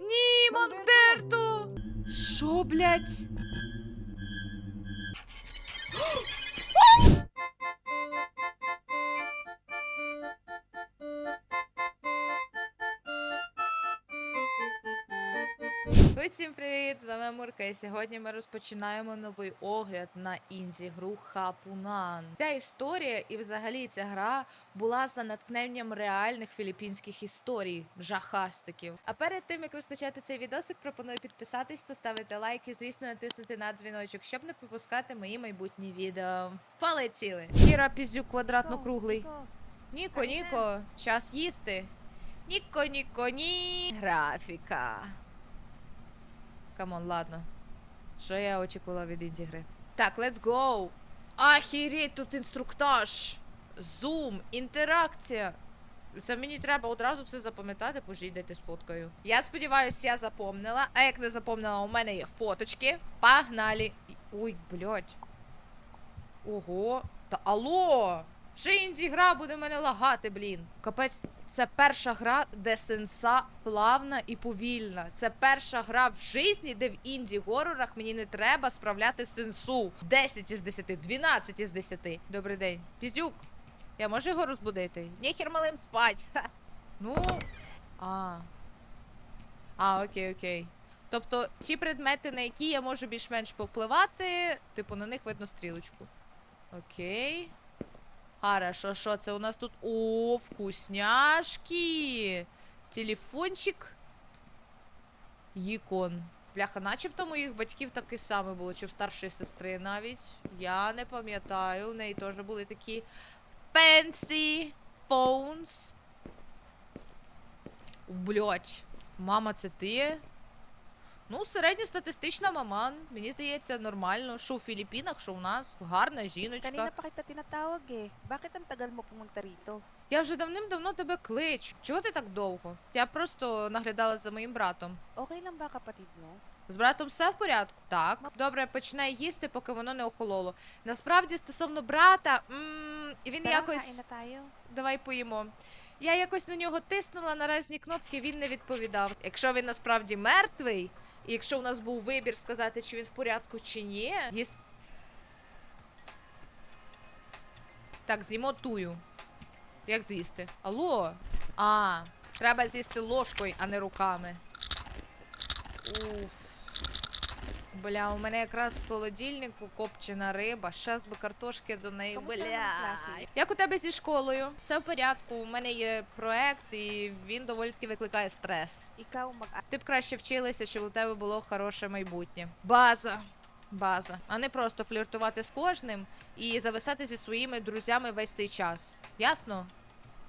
Ні, Монберто! Що, блядь? Вами Мурка, і сьогодні ми розпочинаємо новий огляд на інді-гру Хапунан. Ця історія і взагалі ця гра була за натхненням реальних філіппінських історій, жахастиків. А перед тим як розпочати цей відосик, пропоную підписатись, поставити лайк і, звісно, натиснути на дзвіночок, щоб не пропускати мої майбутні відео. Полетіли! Кіра піздюк квадратно-круглий. Ніко, Ніко, час їсти. Ніко, Ніко, ні. Графіка. Камон, ладно. Що я очікувала від інді гри? Так, let's go. Ахіріть, тут інструктаж. Зум, інтеракція. Це мені треба одразу це запам'ятати, позже йдете сфоткаю. Я сподіваюся, я запомнила. А як не запомнила, у мене є фоточки. Погнали. Ой, блядь. Ого. Та алло! Ще інді гра буде мене лагати, блін. Капець, це перша гра, де сенса плавна і повільна. Це перша гра в житті, де в інді горорах мені не треба справляти сенсу. 10 із 10, 12 із 10. Добрий день. Піздюк, я можу його розбудити? Ніхер малим спать. Ха. Ну. А. А, окей, окей. Тобто, ті предмети, на які я можу більш-менш повпливати, типу, на них видно стрілочку. Окей. Хорошо, що це у нас тут? О, вкусняшки. Телефончик. Їкон. Бляха, начебто моїх батьків таке саме було, чи в старшої сестри навіть. Я не пам'ятаю. У неї теж були такі fancy phones. Блять, мама, це ти? Ну, середньостатистична маман. Мені здається, нормально. Що в Філіппінах, що у нас гарна жіночка. Pa kita tinatawag eh. Bakit ang tagal mo pumunta rito? Я вже давним-давно тебе кличу. Чого ти так довго? Я просто наглядала за моїм братом. Okay lang ba kapatid mo? З братом все в порядку? Так. Добре, починай їсти, поки воно не охололо. Насправді, стосовно брата, м, він Tara, якось. na tayo. Давай поїмо. Я якось на нього тиснула на різні кнопки, він не відповідав. Якщо він насправді мертвий, і якщо у нас був вибір сказати, чи він в порядку, чи ні, їсть. Так, з'їмо тую. Як з'їсти? Алло? А, треба з'їсти ложкою, а не руками. Уф. Бля, у мене якраз в холодильнику копчена риба. Щас би картошки до неї. Бля. Як у тебе зі школою? Все в порядку. У мене є проект, і він доволі таки викликає стрес. Ти б краще вчилася, щоб у тебе було хороше майбутнє. База. База. А не просто фліртувати з кожним і зависати зі своїми друзями весь цей час. Ясно?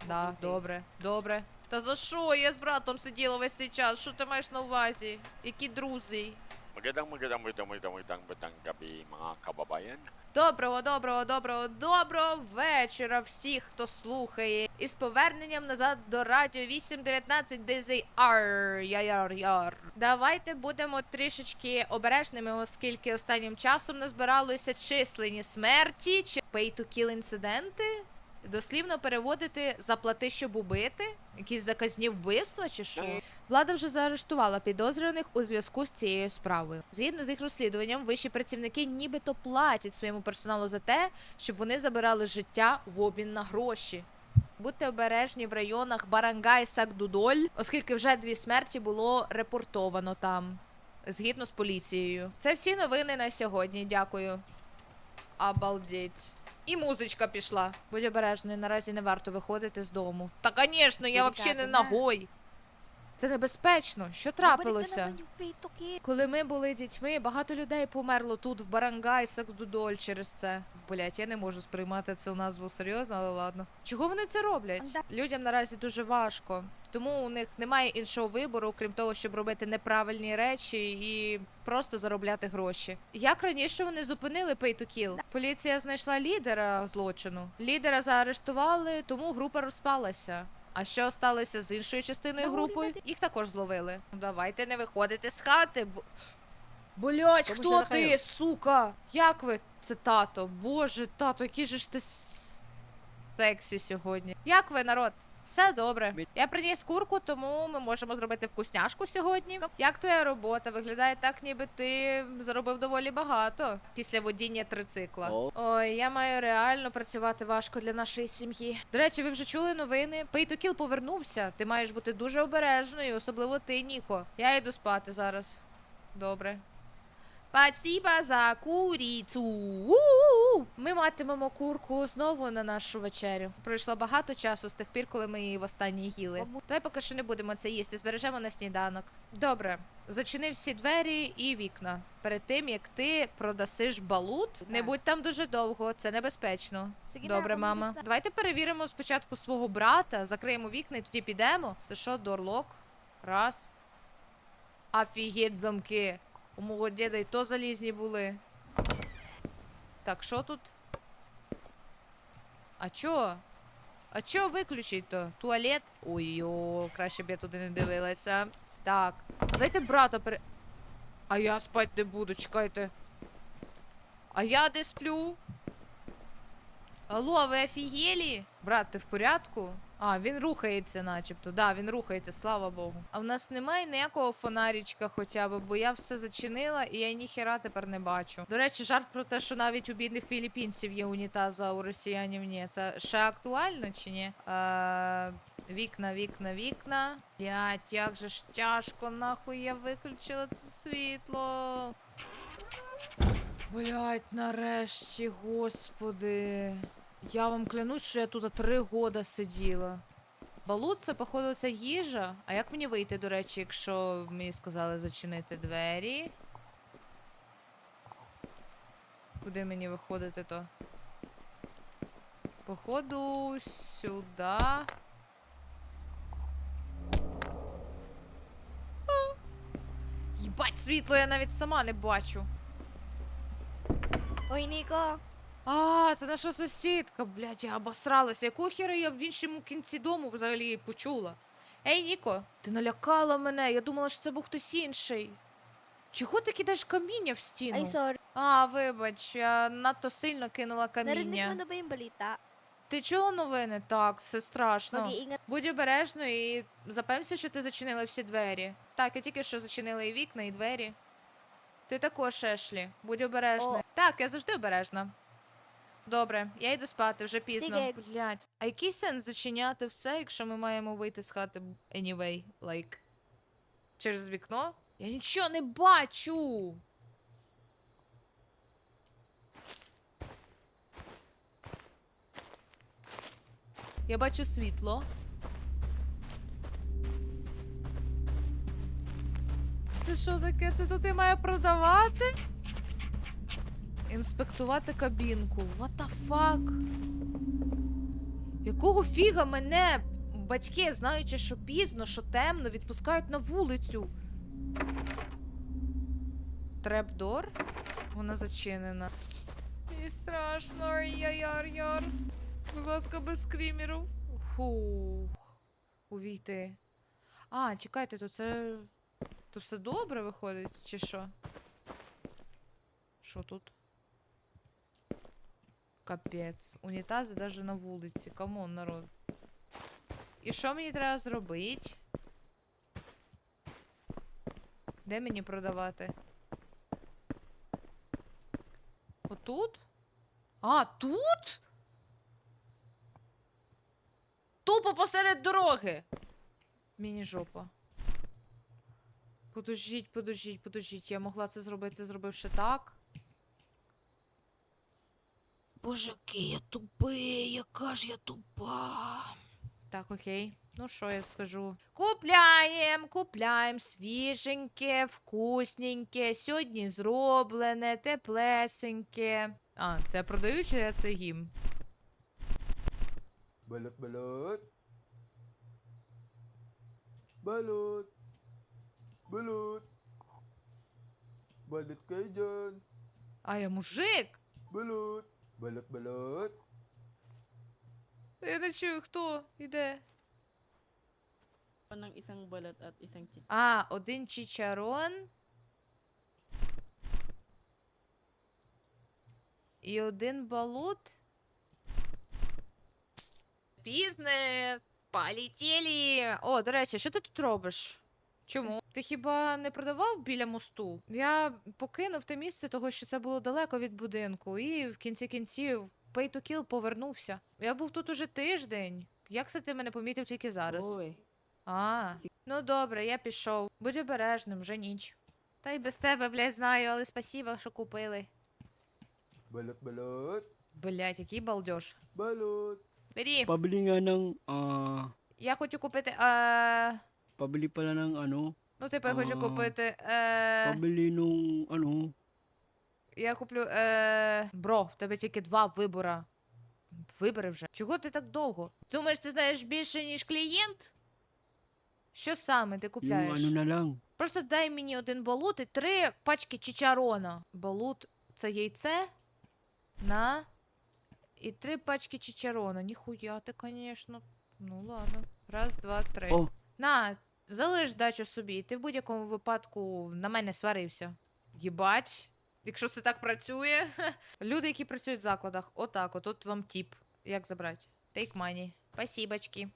Да, добре, добре. Та за що? Я з братом сиділа весь цей час. Що ти маєш на увазі? Які друзі? Magandang magandang magandang magandang magandang magandang gabi mga kababayan. Доброго, доброго, доброго, доброго вечора всіх, хто слухає. І з поверненням назад до радіо 819 DZR. Яр яр. Давайте будемо трішечки обережними, оскільки останнім часом назбиралося численні смерті чи pay-to-kill інциденти. Дослівно переводити заплати, щоб убити, якісь заказні вбивства чи що. Влада вже заарештувала підозрюваних у зв'язку з цією справою. Згідно з їх розслідуванням, вищі працівники нібито платять своєму персоналу за те, щоб вони забирали життя в обмін на гроші. Будьте обережні в районах Барангай Сакдудоль, оскільки вже дві смерті було репортовано там, згідно з поліцією. Це всі новини на сьогодні. Дякую. Обалдеть. І музичка пішла. Будь обережною, наразі не варто виходити з дому. Та, звісно, я взагалі не да. Це небезпечно. Що трапилося? Коли ми були дітьми, багато людей померло тут, в Барангай, Сакдудоль через це. Блять, я не можу сприймати цю назву серйозно, але ладно. Чого вони це роблять? Людям наразі дуже важко. Тому у них немає іншого вибору, крім того, щоб робити неправильні речі і просто заробляти гроші. Як раніше вони зупинили Pay to Kill? Поліція знайшла лідера злочину. Лідера заарештували, тому група розпалася. А що сталося з іншою частиною групи? Їх також зловили. Ну давайте не виходити з хати. бо- Блять, хто ти, сука? Як ви? Це тато. Боже, тато, який же ж ти сексі сьогодні. Як ви, народ? Все добре. Я приніс курку, тому ми можемо зробити вкусняшку сьогодні. Як твоя робота? Виглядає так, ніби ти заробив доволі багато після водіння трицикла. Ой, я маю реально працювати важко для нашої сім'ї. До речі, ви вже чули новини? Пейтокіл повернувся. Ти маєш бути дуже обережною, особливо ти, Ніко. Я йду спати зараз. Добре. Спасибо за курицю. У-у-у. Ми матимемо курку знову на нашу вечерю. Пройшло багато часу з тих пір, коли ми її востаннє їли. Мабуть. Давай поки що не будемо це їсти, збережемо на сніданок. Добре, зачини всі двері і вікна. Перед тим як ти продасиш балут, не будь там дуже довго, це небезпечно. Добре, мама. Давайте перевіримо спочатку свого брата, закриємо вікна і тоді підемо. Це що, дорлок? Раз. Офігеть, замки. У мого діда і то залізні були. Так, що тут? А чо? А чо виключить то? Туалет? Ой-йо, краще б я туди не дивилася. Так, давайте брата пере. А я спать не буду, чекайте. А я де сплю? Алло, ви офігелі? Брат, ти в порядку? А, він рухається, начебто. Да, він рухається, слава Богу. А в нас немає ніякого фонарічка хоча б, бо я все зачинила і я ніхера тепер не бачу. До речі, жарт про те, що навіть у бідних філіппінців є унітази, а у росіянів ні. Це ще актуально чи ні? Е, вікна, вікна, вікна. Блять, як же ж тяжко, нахуй я виключила це світло. Блять, нарешті, господи. Я вам клянусь, що я тут три года сиділа. Балут це, походу, це їжа. А як мені вийти, до речі, якщо мені сказали зачинити двері? Куди мені виходити то? Походу, сюди. Їбать, світло я навіть сама не бачу. Oy, Nico. А, це наша сусідка, блядь, я обосралася. Якого хера я в іншому кінці дому взагалі почула? Ей, Ніко, ти налякала мене. Я думала, що це був хтось інший. Чого ти кидаєш каміння в стіну? А, вибач, я надто сильно кинула Narinig mo каміння. na ba yung balita? Ти чула новини? Так, це страшно. Mag-iingat Будь обережно і запевнися, що ти зачинила всі двері. Так, я тільки що зачинила і вікна, і двері. Ти також, Ешлі. Будь обережна. О. Так, я завжди обережна. Добре, я йду спати, вже пізно. Блять. А який сенс зачиняти все, якщо ми маємо вийти з хати anyway, like. Через вікно? Я нічого не бачу. Я бачу світло. Це що таке? Це тут я маю продавати? Інспектувати кабінку. What the fuck? Якого фіга мене батьки, знаючи, що пізно, що темно, відпускають на вулицю? Трепдор? Вона зачинена. І страшно, яр-яр-яр. Будь ласка, без скрімерів. Фух. Увійти. А, чекайте, то це. То все добре виходить, чи що? Що тут? Капець. Унітази навіть на вулиці. Камон, народ. І що мені треба зробити? Де мені продавати? Отут? А, тут? Тупо посеред дороги. Мені жопа. Подождіть, подождіть, подождіть. Я могла це зробити, зробивши так. Боже, який я тупий, яка ж я тупа. Так, окей. Ну що я скажу? Купляєм, купляєм свіженьке, вкусненьке, сьогодні зроблене, теплесеньке. А, це я продаю чи я це їм? Balot, balot. Balot. Balot. Balot kayo. А я мужик. Balot. Balot, balot. Я не чую, хто іде. ng isang balat at isang chicha. А, один чичарон. І один балут. Бізнес. Полетіли! О, до речі, що ти тут робиш? Чому? Ти хіба не продавав біля мосту? Я покинув те місце, того що це було далеко від будинку, і в кінці кінців Pay to Kill повернувся. Я був тут уже тиждень. Як це ти мене помітив тільки зараз? Ой. А, ну добре, я пішов. Будь обережним, вже ніч. Та й без тебе, блядь, знаю, але спасіба, що купили. Balot, balot. Блять, який балдеж. Balot. Бері, Pabili nga ng, ah, я хочу купити. Е... pabili pala ng ano, Ну, типу, я хочу купити. Е... pabili nung ano, Я куплю. Е... Бро, в тебе тільки два вибора. Вибери вже. Чого ти так довго? Думаєш, ти знаєш більше, ніж клієнт? Що саме ти yung купляєш? lang. Просто дай мені один балут і три пачки чичарона. Балут це яйце. На. І три пачки чичарона. Ніхуя ти, конечно. Ну ладно. Раз, два, три. О. На, залиш дачу собі. Ти в будь-якому випадку на мене сварився. Єбать. Якщо це так працює. Люди, які працюють в закладах, отак, от, от вам тіп. Як забрати? Take money. Спасибочки.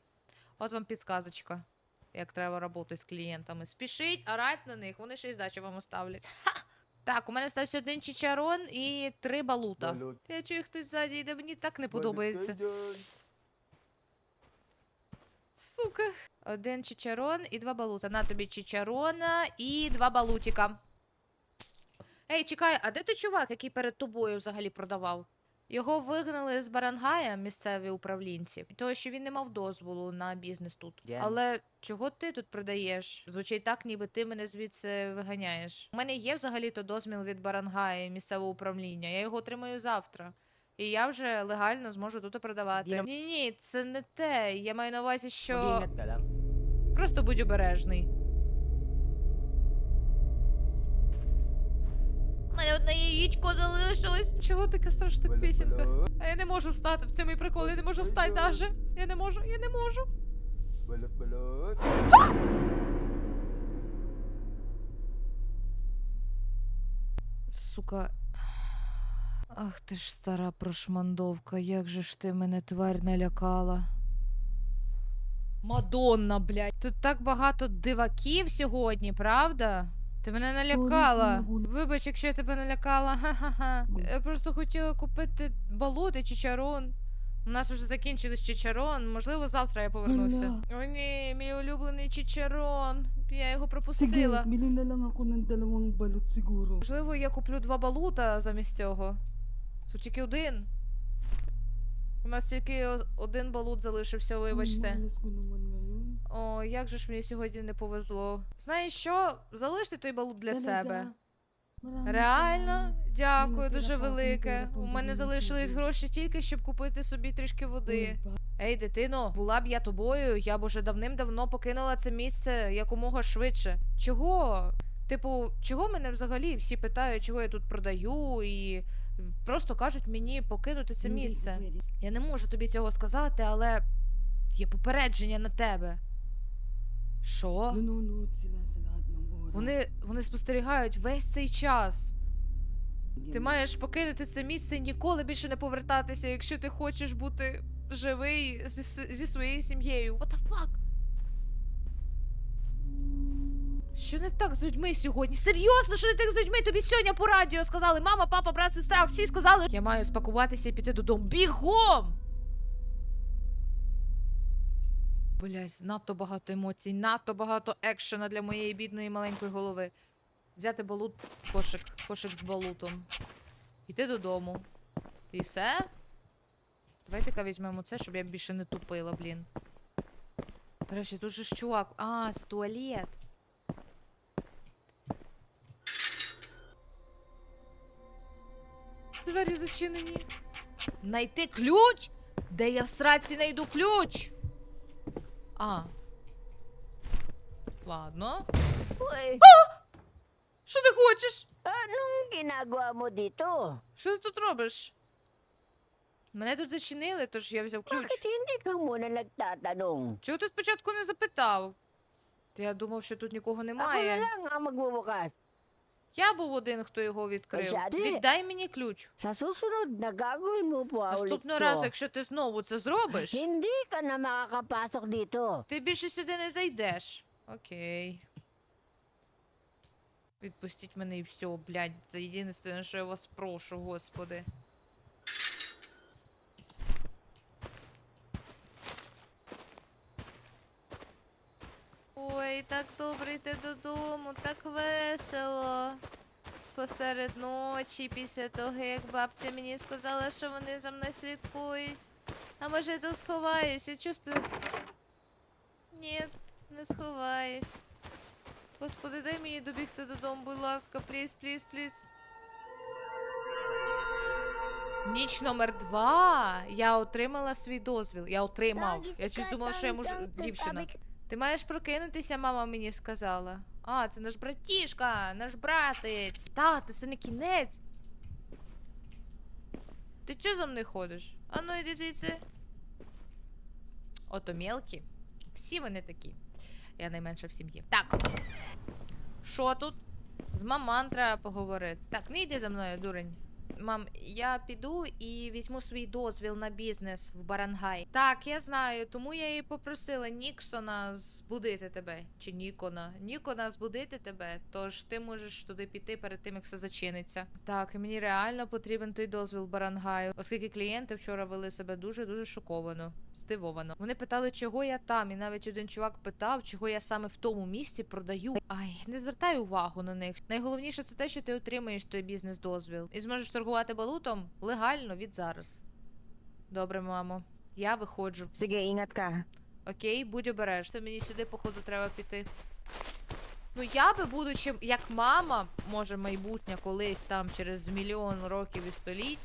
От вам підсказочка як треба роботи з клієнтами. Спішіть, орать на них, вони ще й здачу вам оставлять. Ха! Так, у мене стався один чичарон і три балута. Я чую хтось ззаді йде, мені так не подобається. Сука. Один чичарон і два балута. На тобі чичарона і два балутіка. Ей, чекай, а де той чувак, який перед тобою взагалі продавав? Його вигнали з Барангая місцеві управлінці, того що він не мав дозволу на бізнес тут. Я- Але чого ти тут продаєш? Звучить так, ніби ти мене звідси виганяєш. У мене є взагалі-то дозвіл від Барангая місцевого управління. Я його отримаю завтра. І я вже легально зможу тут продавати. Ні, ні, це не те. Я маю на увазі, що просто будь обережний. У мене одне яєчко залишилось. Чого така страшна пісенька? А я не можу встати в цьому і прикол, я не можу встати даже. Я не можу, я не можу. Сука. Ах ти ж стара прошмандовка, як же ж ти мене тварь налякала. Мадонна, блядь. Тут так багато диваків сьогодні, правда? Ти мене налякала. Вибач, якщо я тебе налякала. Ха-ха-ха. Я просто хотіла купити балут і чичарон. У нас вже закінчились чичарон. Можливо, завтра я повернуся. О, ні, мій улюблений чичарон. Я його пропустила. Можливо, я куплю два балута замість цього. Тут тільки один. У нас тільки один балут залишився, вибачте. Ngayon. О, як же ж мені сьогодні не повезло. Знаєш що? Залиште той балут для себе. Реально, дякую дуже велике. У мене залишились гроші тільки, щоб купити собі трішки води. Ей, дитино, була б я тобою, я б уже давним-давно покинула це місце якомога швидше. Чого? Типу, чого мене взагалі всі питають, чого я тут продаю, і просто кажуть мені покинути це місце. Я не можу тобі цього сказати, але є попередження на тебе. Що? Lahat ng oras. Вони, вони спостерігають весь цей час. Ти маєш покинути це місце і ніколи більше не повертатися, якщо ти хочеш бути живий зі, зі своєю сім'єю. What the fuck? Що не так з людьми сьогодні? Серйозно, що не так з людьми? Тобі сьогодні по радіо сказали, мама, папа, брат, сестра, всі сказали. Я маю спакуватися і піти додому. Бігом! Блять, надто багато емоцій, надто багато екшена для моєї бідної маленької голови. Взяти балут, кошик, кошик з балутом. Йти додому. І все? Давайте-ка візьмемо це, щоб я більше не тупила, блін. До речі, тут же ж чувак. А, це туалет. Двері зачинені. Найти ключ? Де я в сраці знайду ключ? А. Ладно. Uy, Що ти хочеш? anong ginagawa mo dito? Що ти тут робиш? Мене тут зачинили, тож я взяв ключ. Bakit hindi ka muna nagtatanong? Чого ти спочатку не запитав? Та я думав, що тут нікого Ako na немає. lang ang magbubukas. Я був один, хто його відкрив. Віддай мені ключ. Наступного разу, якщо ти знову це зробиш, ти більше сюди не зайдеш. Окей. Відпустіть мене і все, блядь. Це єдине, що я вас прошу, господи. Ой, так добре йти додому, так весело. Посеред ночі, після того, як бабця мені сказала, що вони за мною слідкують. А може я тут сховаюсь? Я чувствую. Ні, не сховаюсь. Господи, дай мені добігти додому, будь ласка, пліз, пліз, пліз. Ніч номер два. Я отримала свій дозвіл. Я отримав. Я щось думала, що я можу. Дівчина. Ти маєш прокинутися, мама мені сказала. А, це наш братішка, наш братець. Тата, це не кінець. Ти чого за мною ходиш? А ну іди звідси. Ото мелкі. Всі вони такі. Я найменша в сім'ї. Так. Що тут? З маман треба поговорити. Так, не йди за мною, дурень. Мам, я піду і візьму свій дозвіл на бізнес в Барангай. Так, я знаю, тому я і попросила Ніксона збудити тебе. Чи Нікона? Нікона збудити тебе, тож ти можеш туди піти перед тим, як все зачиниться. Так, мені реально потрібен той дозвіл Барангаю, оскільки клієнти вчора вели себе дуже-дуже шоковано, здивовано. Вони питали, чого я там, і навіть один чувак питав, чого я саме в тому місці продаю. Ай, не звертай увагу на них. Найголовніше це те, що ти отримаєш той бізнес-дозвіл і зможеш торгувати балутом легально від зараз. Добре, мамо. Я виходжу. Ingat ka. Окей, будь обережна. Це мені сюди, походу, треба піти. Ну, я би, будучи як мама, може, майбутня колись там через мільйон років і століть,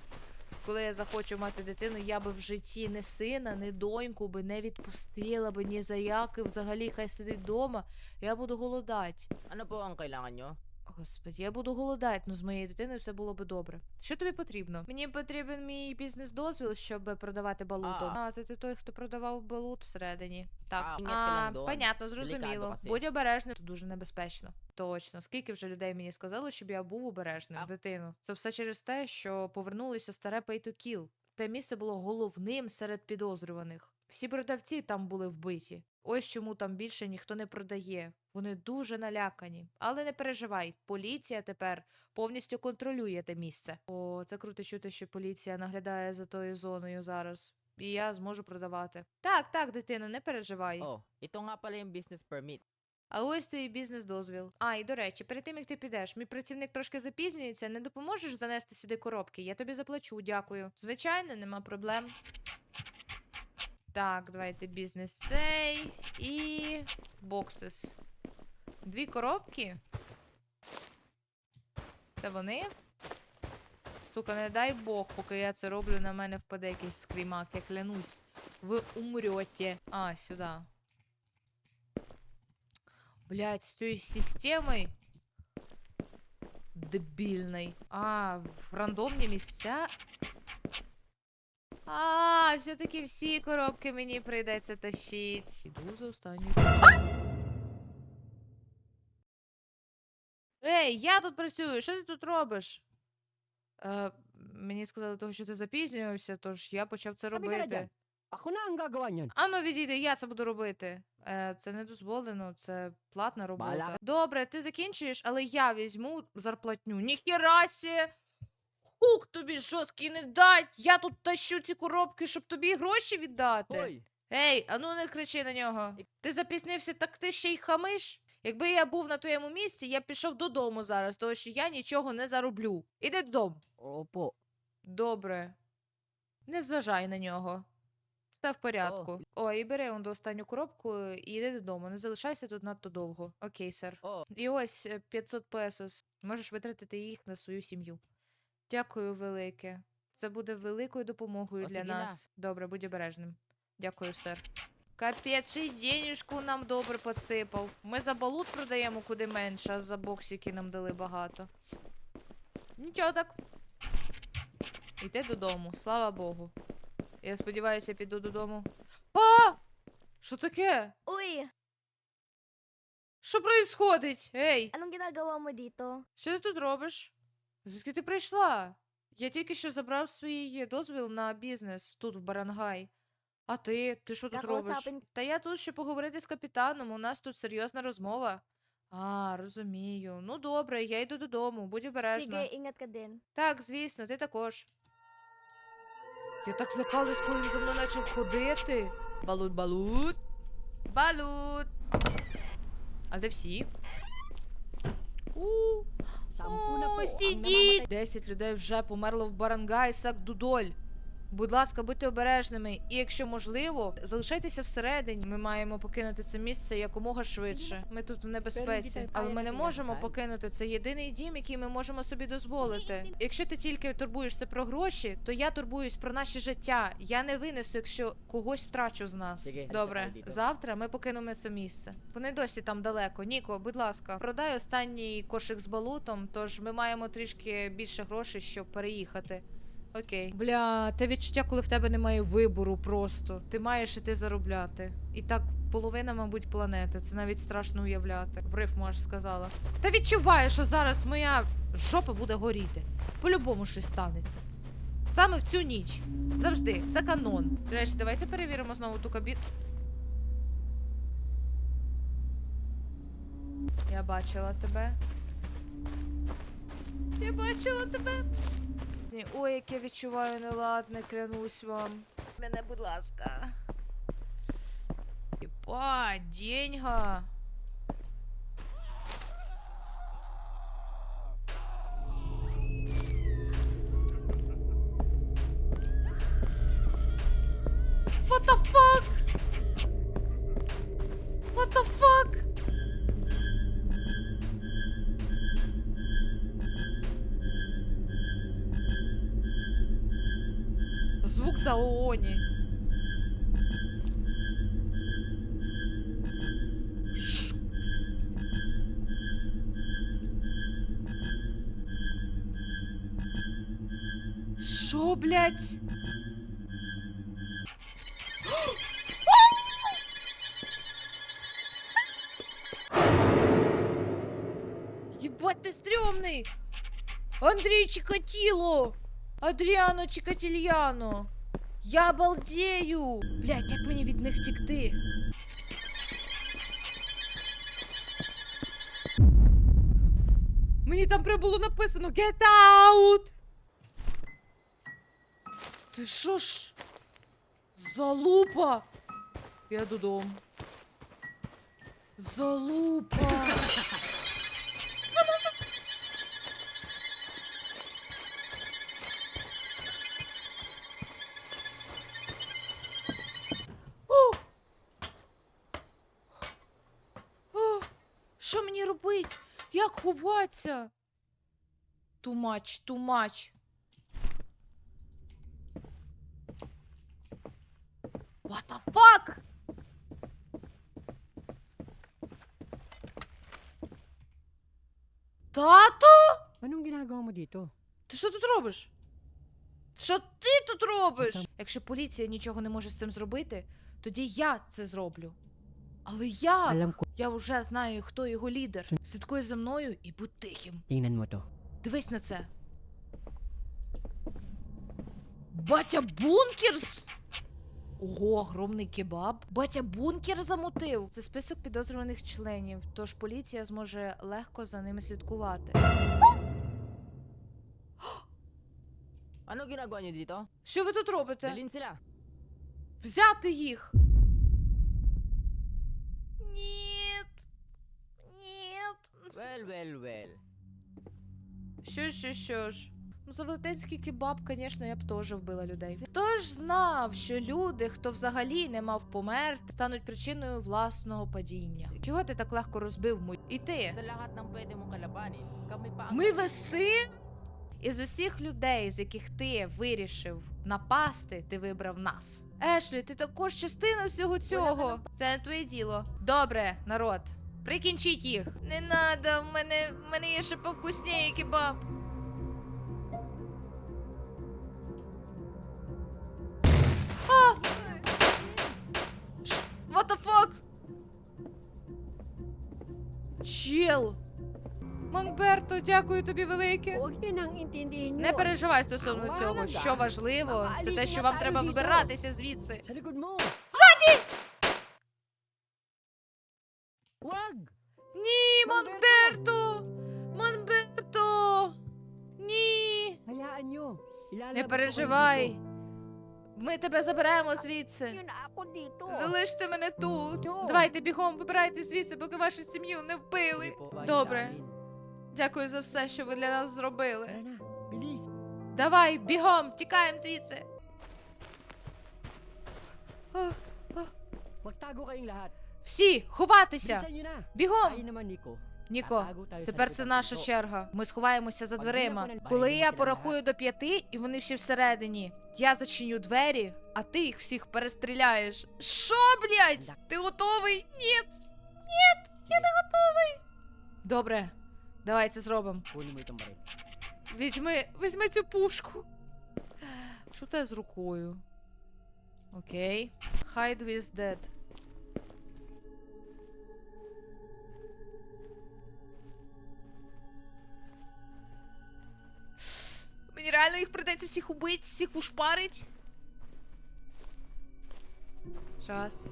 коли я захочу мати дитину, я би в житті не сина, не доньку би не відпустила би ні за яки, взагалі хай сидить вдома. Я буду голодати. Ano po ang kailangan nyo? Господи, я буду голодати, ну з моєю дитиною все було би добре. Що тобі потрібно? Мені потрібен мій бізнес-дозвіл, щоб продавати балуту. А. Це ти той, хто продавав балут всередині. Так, А, а, понятно, зрозуміло. Будь обережним, тут дуже небезпечно. Точно, скільки вже людей мені сказали, щоб я був обережним, А. дитину. Це все через те, що повернулося старе pay to kill. Те місце було головним серед підозрюваних. Всі продавці там були вбиті. Ось чому там більше ніхто не продає. Вони дуже налякані. Але не переживай, поліція тепер повністю контролює те місце. О, це круто чути, що поліція наглядає за тою зоною зараз. І я зможу продавати. Так, так, дитино, не переживай. Oh, ito nga pala yung business permit. А ось твій бізнес-дозвіл. А, і до речі, перед тим як ти підеш, мій працівник трошки запізнюється. Не допоможеш занести сюди коробки? Я тобі заплачу, дякую. Звичайно, нема проблем. Так, давайте бізнес цей і боксис. Дві коробки. Це вони? Сука, не дай Бог, поки я це роблю, на мене впаде якийсь скрімак, я клянусь. Ви умрете. А, сюди. Блять, с той системой дебильной. А, в рандомні місця. А, все-таки всі коробки мені прийдеться тащить. Іду за останню. Ей, я тут працюю, що ти тут робиш? Е, мені сказали того, що ти запізнювався, тож я почав це робити. Ану, відійди, я це буду робити. Е, це не дозволено, це платна робота. Добре, ти закінчуєш, але я візьму зарплатню. Ніхіра сі! Хук тобі жорсткий не дать! Я тут тащу ці коробки, щоб тобі гроші віддати. Hoy! Ей, ану не кричи на нього. Ти запізнився, так ти ще й хамиш? Якби я був на твоєму місці, я б пішов додому зараз, тому що я нічого не зароблю. Іди додому. Opo. Добре. Не зважай на нього. Все в порядку. О, і бери он до останню коробку і йди додому. Не залишайся тут надто довго. Окей, сер. О. І ось е, 500 песос. Можеш витратити їх на свою сім'ю. Дякую велике. Це буде великою допомогою для нас. Добре, будь обережним. Дякую, сер. Капець, ще й денежку нам добре подсипав. Ми за балут продаємо куди менше, а за боксики нам дали багато. Нічого так. Йди додому, слава Богу. Я сподіваюся, піду додому. А! Що таке? Uy, Що происходить? Ей, Anong ginagawa mo dito? що ти тут робиш? Звідки ти прийшла? Я тільки що забрав свій дозвіл на бізнес тут, в Барангай. А ти? Ти що тут робиш? Та я тут ще поговорити з капітаном, у нас тут серйозна розмова. А, розумію. Ну добре, я йду додому, будь обережна. Так, звісно, ти також. Я так злякалась, коли він за мною почав ходити. Балут, балут. Балут. А де всі? У, О, сидіть! Десять людей вже померло в Барангай Сак-Дудоль. Будь ласка, будьте обережними, і якщо можливо, залишайтеся всередині. Ми маємо покинути це місце якомога швидше. Ми тут в небезпеці, але ми не можемо покинути це єдиний дім, який ми можемо собі дозволити. Якщо ти тільки турбуєшся про гроші, то я турбуюсь про наше життя. Я не винесу, якщо когось втрачу з нас. Добре, завтра ми покинемо це місце. Вони досі там далеко. Ніко, будь ласка, продай останній кошик з балутом, тож ми маємо трішки більше грошей, щоб переїхати. Окей. Бля, те відчуття, коли в тебе немає вибору просто. Ти маєш іти заробляти. І так половина, мабуть, планети. Це навіть страшно уявляти. В рифму аж сказала. Та відчуваю, що зараз моя жопа буде горіти. По-любому щось станеться. Саме в цю ніч. Завжди. Це канон. Речі, давайте перевіримо знову ту кабіну. Я бачила тебе. Я бачила тебе. Ні, Ой, як я відчуваю неладне, клянусь вам. Мене, будь ласка. Єпа, деньга. блядь? Ебать ты стрёмный! Андрей Чикатило! Адріано Чикатильяно! Я балдею! Блять, як мені від них втікти? Мені там прям було написано Get out! Ти що ж? Залупа! Я додому. Залупа! Що мені робить? Як ховатися? Тумач, тумач. What the fuck? Тато? Anong ginagawa mo dito? Ти що тут робиш? Що ти тут робиш? Якщо поліція нічого не може з цим зробити, тоді я це зроблю. Але як? Alam ko, Я вже знаю, хто його лідер. Слідкуй за мною і будь тихим. tingnan mo to. Дивись на це. Батя бункерс! Ого, огромний кебаб. Батя бункер замутив. Це список підозрюваних членів, тож поліція зможе легко за ними слідкувати. Ano ginagawa nyo dito? Що ви тут робите? Dalhin sila. Взяти їх. Ніт. Ніт. Well, well, well. Що, що, що ж? Ну, за велетенський кебаб, звісно, я б теж вбила людей. Хто ж знав, що люди, хто взагалі не мав померти, стануть причиною власного падіння? Чого ти так легко розбив мою? І ти? Ми веси? Із усіх людей, з яких ти вирішив напасти, ти вибрав нас. Ешлі, ти також частина всього цього. Це не твоє діло. Добре, народ. Прикінчіть їх. Не надо, в мене, в мене є ще повкусніє кебаб. А! Ш- What the fuck? Чіл! Монберто, дякую тобі велике. Не переживай стосовно цього. Що важливо, це те, що вам треба вибиратися звідси. Huwag! Ні, Монберто! Монберто! Ні! Не переживай. Ми тебе заберемо звідси. Залиште мене тут. Давайте бігом вибирайте звідси, поки вашу сім'ю не вбили. Добре. Дякую за все, що ви для нас зробили. Давай, бігом, тікаємо звідси. Всі, ховатися! Бігом! Ніко, тепер це наша черга. Ми сховаємося за дверима. Коли я порахую до п'яти, і вони всі всередині, я зачиню двері, а ти їх всіх перестріляєш. Що, блядь? Ти готовий? Ні. Ні, я не готовий. Добре, давай це зробимо. Візьми, візьми цю пушку. Що те з рукою? Окей. Hide with dead. Реально їх придеться всіх убити, всіх ушпарить. Раз.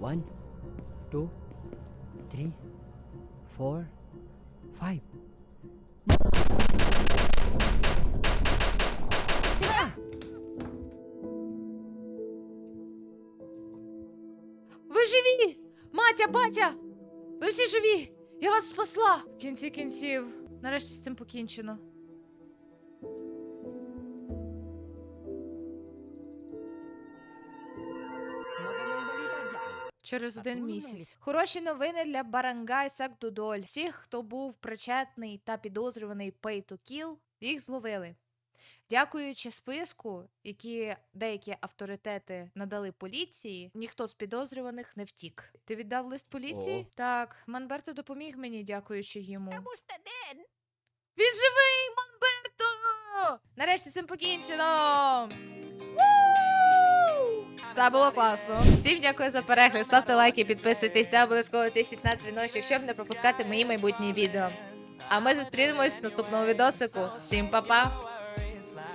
One, two, three, four, five. Ви живі! Матя, батя! Ви всі живі! Я вас спасла! В кінці кінців. Нарешті з цим покінчено. Через один місяць. Хороші новини для Барангай Сакдудоль. Всіх, хто був причетний та підозрюваний Pay to їх зловили. Дякуючи списку, які деякі авторитети надали поліції, ніхто з підозрюваних не втік. Ти віддав лист поліції? Так, Манберто допоміг мені, дякуючи йому. Він живий, Манберто! Нарешті цим покінчено! Це було класно. Всім дякую за перегляд. Ставте лайки, підписуйтесь та обов'язково тисніть на дзвіночок, щоб не пропускати мої майбутні відео. А ми зустрінемось в наступному відосику. Всім па-па! Slide.